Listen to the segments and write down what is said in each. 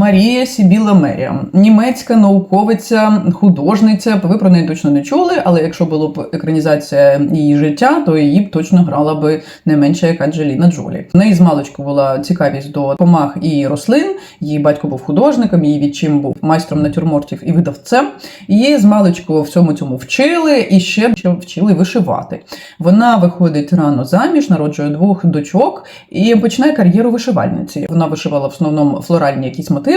Марія Сібіла Меріам, німецька науковиця, художниця. Ви про неї точно не чули, але якщо була б екранізація її життя, то її б точно грала би не менше як Анджеліна Джолі. В неї з маличку була цікавість до комах і рослин. Її батько був художником, її відчим був майстром натюрмортів і видавцем. Її з маличку всьому цьому вчили і ще вчили вишивати. Вона виходить рано заміж, народжує двох дочок і починає кар'єру вишивальниці. Вона вишивала в основному флоральні якісь мотиви,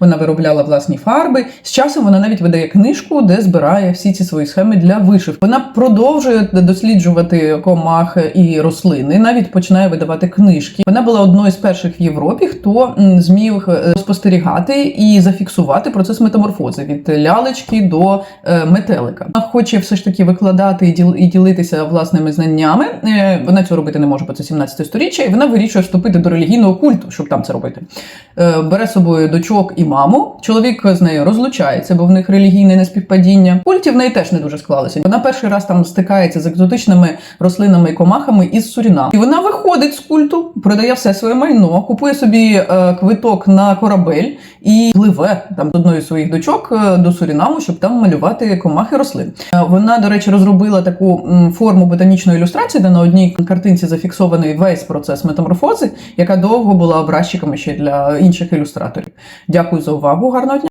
вона виробляла власні фарби. З часом вона навіть видає книжку, де збирає всі ці свої схеми для вишивки. Вона продовжує досліджувати комах і рослини, навіть починає видавати книжки. Вона була одною з перших в Європі, хто зміг е, спостерігати і зафіксувати процес метаморфози від лялечки до е, метелика. Вона хоче все ж таки викладати і ділитися власними знаннями. Е, Вона цього робити не може, бо це 17 сторіччя, і вона вирішує вступити до релігійного культу, щоб там це робити. Бере собою дочок і маму. Чоловік з нею розлучається, бо в них релігійне неспівпадіння. Культі в неї теж не дуже склалося. Вона перший раз там стикається з екзотичними рослинами і комахами із Сурінам. І вона виходить з культу, продає все своє майно, купує собі е, квиток на корабель і пливе там з одної своїх дочок е, до Сурінаму, щоб там малювати комахи рослин. Е, Вона, до речі, розробила таку форму ботанічної ілюстрації, де на одній картинці зафіксований весь процес метаморфози, яка довго була образчиками ще для інших ілюстраторів. Дякую за увагу. Гарного дня!